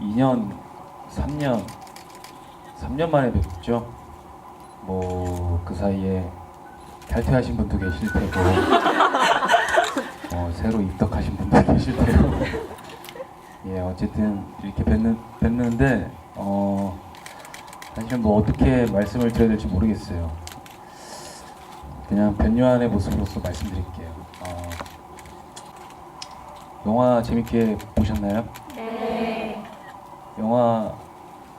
2년, 3년, 3년 만에 뵙죠. 뭐 그 사이에 탈퇴하신 분도 계실 테고, 어, 새로 입덕하신 분도 계실 테고, 예 어쨌든 이렇게 뵙는 뵙는데 어 사실은 뭐 어떻게 말씀을 드려야 될지 모르겠어요. 그냥 변요한의 모습으로서 말씀드릴게요. 어, 영화 재밌게 보셨나요? 네. 영화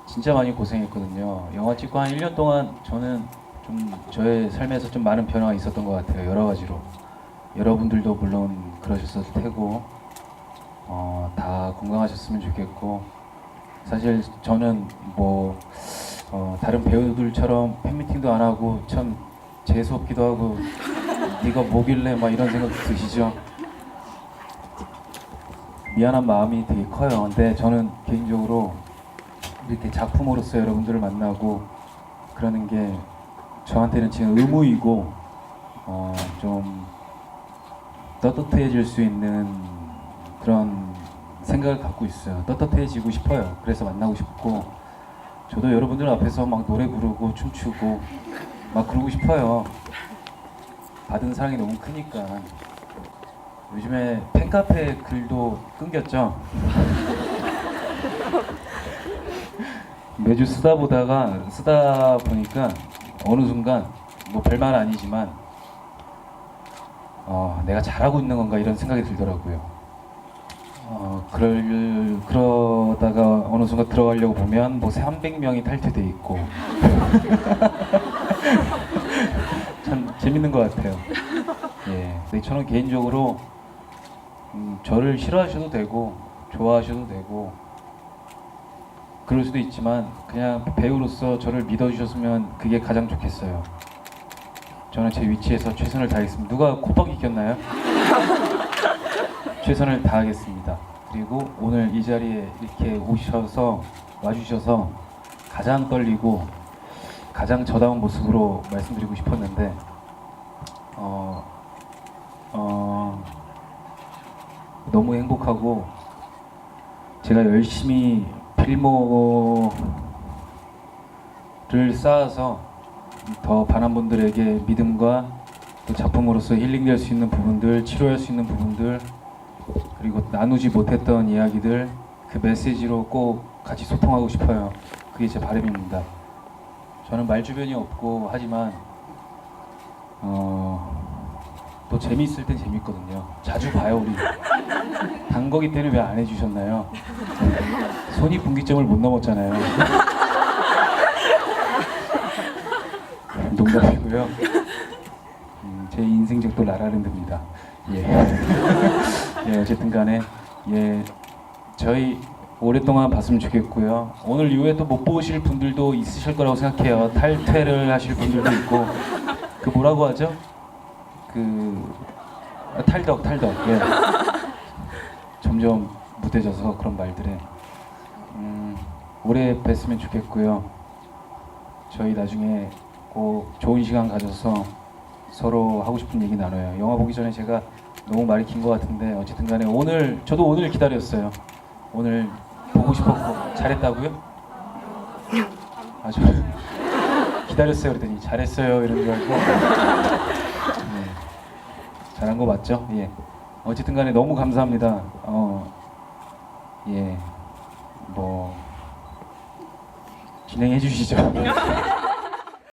진짜 많이 고생했거든요. 영화 찍고 한 1년 동안 저는 좀 저의 삶에서 좀 많은 변화가 있었던 것 같아요. 여러 가지로. 여러분들도 물론 그러셨을 테고, 어, 다 건강하셨으면 좋겠고, 사실 저는 뭐, 어, 다른 배우들처럼 팬미팅도 안 하고 참 재수없기도 하고, 네가 뭐길래 막 이런 생각 드시죠? 미안한 마음이 되게 커요. 근데 저는 개인적으로 이렇게 작품으로서 여러분들을 만나고 그러는 게 저한테는 지금 의무이고 어, 좀 떳떳해질 수 있는 그런 생각을 갖고 있어요. 떳떳해지고 싶어요. 그래서 만나고 싶고 저도 여러분들 앞에서 막 노래 부르고 춤추고 막 그러고 싶어요. 받은 사랑이 너무 크니까. 요즘에 팬카페 글도 끊겼죠. 매주 쓰다 보다가 쓰다 보니까 어느 순간 뭐 별말 아니지만 어, 내가 잘하고 있는 건가 이런 생각이 들더라고요. 어, 그럴 그러다가 어느 순간 들어가려고 보면 뭐 300명이 탈퇴돼 있고 참 재밌는 것 같아요. 예, 저는 개인적으로 음, 저를 싫어하셔도 되고 좋아하셔도 되고 그럴 수도 있지만 그냥 배우로서 저를 믿어주셨으면 그게 가장 좋겠어요. 저는 제 위치에서 최선을 다하겠습니다. 누가 콧방귀 꼈나요? 최선을 다하겠습니다. 그리고 오늘 이 자리에 이렇게 오셔서 와주셔서 가장 떨리고 가장 저다운 모습으로 말씀드리고 싶었는데 어, 어, 너무 행복하고 제가 열심히 필모를 쌓아서 더 많은 분들에게 믿음과 또 작품으로서 힐링될 수 있는 부분들, 치료할 수 있는 부분들, 그리고 나누지 못했던 이야기들 그 메시지로 꼭 같이 소통하고 싶어요. 그게 제 바람입니다. 저는 말 주변이 없고 하지만 어, 또 재미있을 땐 재밌거든요. 자주 봐요 우리. 단 거기 때는 왜 안 해주셨나요? 손이 분기점을 못 넘었잖아요. 농담이고요. 음, 제 인생적도 라라랜드입니다. 예. 예, 어쨌든 간에 예, 저희 오랫동안 봤으면 좋겠고요. 오늘 이후에 또 못 보실 분들도 있으실 거라고 생각해요. 탈퇴를 하실 분들도 있고 그 뭐라고 하죠? 그 아, 탈덕 탈덕. 예. 점점 무뎌져서 그런 말들에 음, 오래 뵀으면 좋겠고요. 저희 나중에 꼭 좋은 시간 가져서 서로 하고 싶은 얘기 나눠요. 영화 보기 전에 제가 너무 말이 긴 것 같은데 어쨌든 간에 오늘 저도 오늘 기다렸어요. 오늘 보고 싶었고 잘했다고요? 아주 기다렸어요 그랬더니 잘했어요 이런 줄 알고 네. 잘한 거 맞죠? 예. 어쨌든 간에 너무 감사합니다. 어, 예. 뭐 진행해 주시죠.